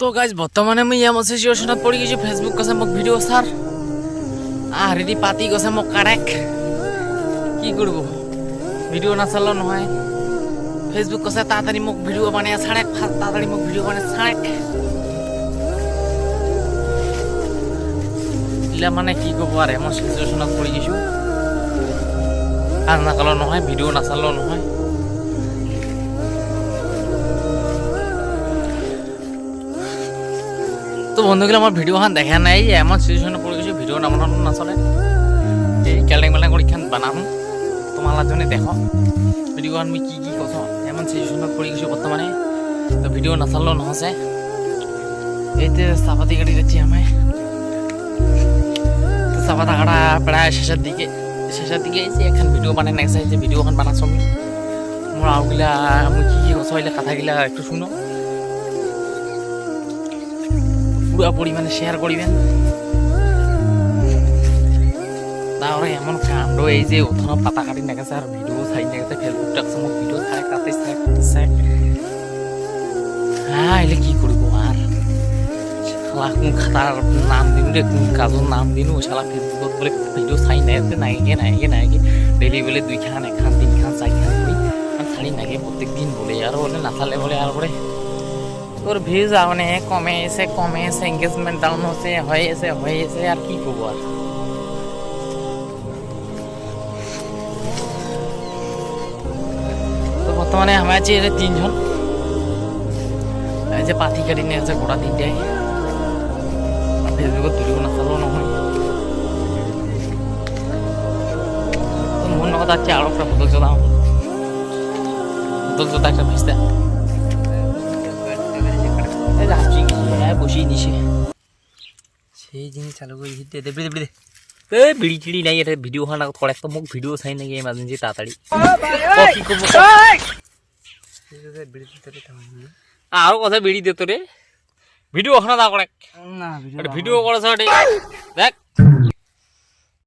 তো গাইজ বৰ্তমানে মই মছে চিটুৱেশ্যনত পৰি গৈছোঁ ফেচবুক কৈছে মোক ভিডিঅ' চাৰ। আহৰিদি পাতি গৈছে মোক কাৰেক। কি কৰিব? ভিডিঅ' নাচালেও নহয়। ফেচবুক কৈছে তাড়াতাড়ি মোক ভিডিঅ' বনাই ছাড়েক তাড়াতাড়ি মোক ভিডিঅ' বনাই ছাড়েক এইলা মানে কি ক'ব আৰু মই চিটুৱেশ্যনত পৰি গৈছোঁ। কাজ নাকালেও নহয় ভিডিঅ' নাচালেও নহয়। তো বন্ধুগুলো, আমার ভিডিওখান দেখা নাই, এমন সিচুয়েশনে পড়ে গেছি ভিডিও নামানো নচলে এই কেলেং মেলেং করে খান বানাম তোমার জন্য দেখো। ভিডিওখান আমি কি কি কথা এমন সিচুয়েশনত পড়ে গেছি বর্তমানে। তো ভিডিও নাচালেও নহসে এইতে চাপাতি গাড়ি যাচ্ছি আমি। তো চাপাতা কাটা প্রায় শেষের দিকে শেষের দিকে এসে এখন ভিডিও বানাই নেক্সট যে ভিডিওখান বানাচ্ছ আমি। মোর আউগিলা, আমি কি কি কথা হইলে কথাগিলা একটু শুনো। পুরো পরিমাণে শেয়ার করিবেন। তারপরে এমন কাণ্ড, এই যে ওখানে পাতা কাটি নেগেছে আর ভিডিও চাই নেগেছে ফেসবুক টাকছে ভিডিও চাই তাতে হ্যাঁ এলে কি করব আর? শালা, কোন খাতার নাম দিনু রে, কোন কাজর নাম দিনু? শালা ফেসবুকত বলে ভিডিও চাই নেগেছে নাইগে নাইগে নাইগে ডেলি বলে দুই খান এখান তিন খান চাই খান করি, আর খালি নাগে প্রত্যেক দিন বলে, আর বলে নাচালে বলে, আর পরে তোর ভিউজ মানে কমে এসে কমে এসে এঙ্গেজমেন্ট ডাউন হচ্ছে, হয়ে এসে হয়ে এসে, আর কি করব আর? তো বর্তমানে আমার এর তিনজন। যে পাতি কাটি নিয়ে আছে গোটা তিনটাই। ফেসবুকত তুলিব নাচালেও নহয়। মোৰ লগত আছে আৰু একটা বদল জোতা বদল জোতা একটা ভিজতে বসিয়ে সেই জিনিস চালু করে দে দে দে এই বিড়ি চিড়ি নাই এটা ভিডিও খান আগত তো মোক ভিডিও চাই নাকি এমার্জেন্সি তাড়াতাড়ি? আৰু কথা বিড়ি দে তোরে। ভিডিও না করে না ভিডিও এটি দেখ।